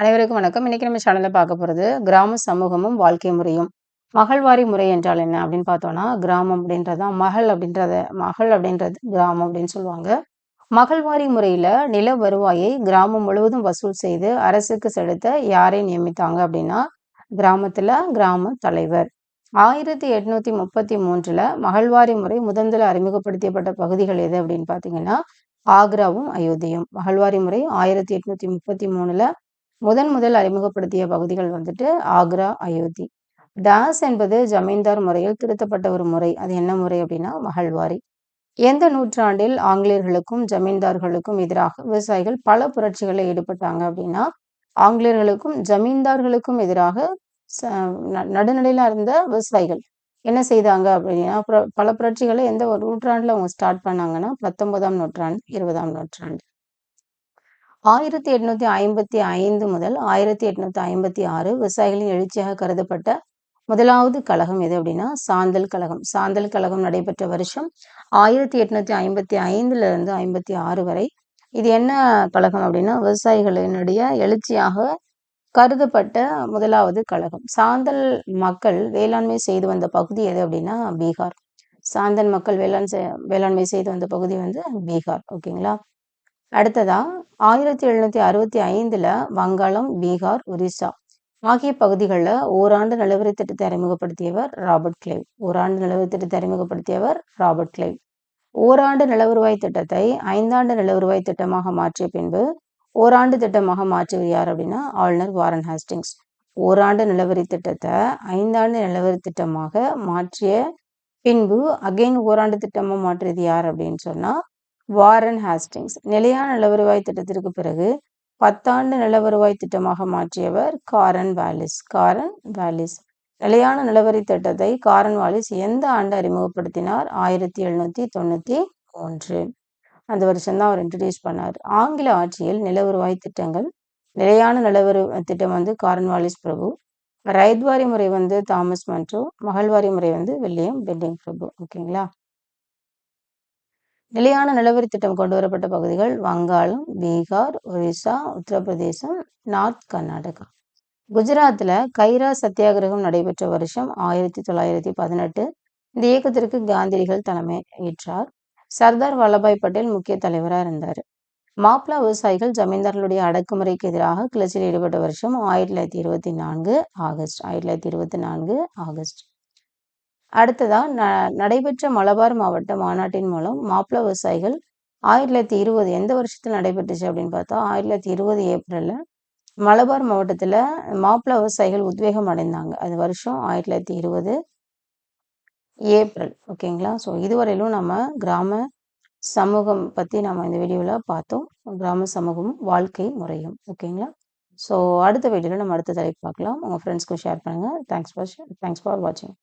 அனைவருக்கும் வணக்கம். இன்னைக்கு நம்ம சேனலில் பார்க்க போகிறது கிராம சமூகமும் வாழ்க்கை முறையும். மகள்வாரி முறை என்றால் என்ன அப்படின்னு பார்த்தோம்னா கிராமம் அப்படின்றதான் மகள் அப்படின்றத மகள் அப்படின்றது கிராமம் அப்படின்னு சொல்லுவாங்க. மகள்வாரி முறையில நில வருவாயை கிராமம் முழுவதும் வசூல் செய்து அரசுக்கு செலுத்த யாரை நியமித்தாங்க அப்படின்னா கிராமத்துல கிராம தலைவர். ஆயிரத்தி எட்நூத்தி முப்பத்தி மூன்றுல மகள்வாரி முறை முதன்தில் அறிமுகப்படுத்தப்பட்ட பகுதிகள் எது அப்படின்னு பார்த்தீங்கன்னா ஆக்ராவும் அயோத்தியும். மகள்வாரி முறை ஆயிரத்தி எட்நூத்தி முப்பத்தி மூணுல முதன் முதல் அறிமுகப்படுத்திய பகுதிகள் வந்துட்டு ஆக்ரா அயோத்தி. டாஸ் என்பது ஜமீன்தார் முறையில் திருத்தப்பட்ட ஒரு முறை. அது என்ன முறை அப்படின்னா மகள்வாரி. எந்த நூற்றாண்டில் ஆங்கிலேயர்களுக்கும் ஜமீன்தார்களுக்கும் எதிராக விவசாயிகள் பல புரட்சிகளில் ஈடுபட்டாங்க அப்படின்னா ஆங்கிலேயர்களுக்கும் ஜமீன்தார்களுக்கும் எதிராக ச- நடுநிலையில இருந்த விவசாயிகள் என்ன செய்தாங்க அப்படின்னா பல புரட்சிகளை எந்த ஒரு நூற்றாண்டுல அவங்க ஸ்டார்ட் பண்ணாங்கன்னா பத்தொன்பதாம் நூற்றாண்டு இருபதாம் நூற்றாண்டு. ஆயிரத்தி எட்நூத்தி ஐம்பத்தி ஐந்து முதல் ஆயிரத்தி எட்நூத்தி ஐம்பத்தி ஆறு விவசாயிகளின் எழுச்சியாக கருதப்பட்ட முதலாவது கழகம் எது அப்படின்னா சாந்தல் கழகம். சாந்தல் கழகம் நடைபெற்ற வருஷம் ஆயிரத்தி எட்நூத்தி ஐம்பத்தி ஐந்துல இருந்து ஐம்பத்தி ஆறு வரை. இது என்ன கழகம் அப்படின்னா விவசாயிகளினுடைய எழுச்சியாக கருதப்பட்ட முதலாவது கழகம். சாந்தல் மக்கள் வேளாண்மை செய்து வந்த பகுதி எது அப்படின்னா பீகார். சாந்தல் மக்கள் வேளாண் வேளாண்மை செய்து வந்த பகுதி வந்து பீகார். ஓகேங்களா? அடுத்ததா ஆயிரத்தி எழுநூத்தி அறுபத்தி ஐந்துல வங்காளம் பீகார் ஒரிசா ஆகிய பகுதிகளில் ஓராண்டு நிலவரி திட்டத்தை அறிமுகப்படுத்தியவர் ராபர்ட் கிளைவ். ஓராண்டு நிலவரி திட்டத்தை அறிமுகப்படுத்தியவர் ராபர்ட் கிளைவ். ஓராண்டு நிலவருவாய் திட்டத்தை ஐந்தாண்டு நிலவருவாய் திட்டமாக மாற்றிய பின்பு ஓராண்டு திட்டமாக மாற்றியவர் யார் அப்படின்னா ஆளுநர் வாரன் ஹாஸ்டிங்ஸ். ஓராண்டு நிலவரி திட்டத்தை ஐந்தாண்டு நிலவரி திட்டமாக மாற்றிய பின்பு அகைன் ஓராண்டு திட்டமாக மாற்றியது யார் அப்படின்னு சொன்னால் வாரன் ஹாஸ்டிங்ஸ். நிலையான நிலவருவாய் திட்டத்திற்கு பிறகு பத்தாண்டு நிலவருவாய் திட்டமாக மாற்றியவர் காரன் வாலிஸ். காரன் வாலிஸ். நிலையான நிலவரி திட்டத்தை காரன் வாலிஸ் எந்த ஆண்டு அறிமுகப்படுத்தினார்? ஆயிரத்தி எழுநூத்தி தொண்ணூத்தி ஒன்று. அந்த வருஷம்தான் அவர் இன்ட்ரடியூஸ் பண்ணார். ஆங்கில ஆட்சியில் நிலவருவாய் திட்டங்கள் நிலையான நிலவரு திட்டம் வந்து காரன் வாலிஸ் பிரபு ரைத்வாரி முறை வந்து தாமஸ் மன்றோ மகள்வாரி முறை வந்து வில்லியம் பெண்டிங் பிரபு. ஓகேங்களா? நிலையான நிலவரி திட்டம் கொண்டு வரப்பட்ட பகுதிகள் வங்காளம் பீகார் ஒரிசா உத்தரப்பிரதேசம் நார்த் கர்நாடகா. குஜராத்தில் கைரா சத்தியாகிரகம் நடைபெற்ற வருஷம் ஆயிரத்தி தொள்ளாயிரத்தி பதினெட்டு. இந்த இயக்கத்திற்கு காந்திரிகள் தலைமை ஏற்றார். சர்தார் வல்லபாய் பட்டேல் முக்கிய தலைவராக இருந்தார். மாப்ளா விவசாயிகள் ஜமீன்தார்களுடைய அடக்குமுறைக்கு எதிராக கிளர்ச்சியில் ஈடுபட்ட வருஷம் ஆயிரத்தி தொள்ளாயிரத்தி இருபத்தி நான்கு ஆகஸ்ட் ஆயிரத்தி தொள்ளாயிரத்தி இருபத்தி நான்கு ஆகஸ்ட். அடுத்ததாக ந நடைபெற்ற மலபார் மாவட்ட மாநாட்டின் மூலம் மாப்பிள விவசாயிகள் ஆயிரத்தி தொள்ளாயிரத்தி இருபது எந்த வருஷத்தில் நடைபெற்றுச்சு அப்படின்னு பார்த்தா ஆயிரத்தி தொள்ளாயிரத்தி இருபது ஏப்ரலில் மலபார் மாவட்டத்தில் மாப்பிள விவசாயிகள் உத்வேகம் அடைந்தாங்க. அது வருஷம் ஆயிரத்தி தொள்ளாயிரத்தி இருபது ஏப்ரல். ஓகேங்களா? ஸோ இதுவரையிலும் நம்ம கிராம சமூகம் பற்றி நம்ம இந்த வீடியோவில் பார்த்தோம். கிராம சமூகமும் வாழ்க்கை முறையும். ஓகேங்களா? ஸோ அடுத்த வீடியோவில் நம்ம அடுத்த தலைப்பு பார்க்கலாம். உங்கள் ஃப்ரெண்ட்ஸ்க்கும் ஷேர் பண்ணுங்கள் தேங்க்ஸ் ஃபார் தேங்க்ஸ் ஃபார் வாட்சிங்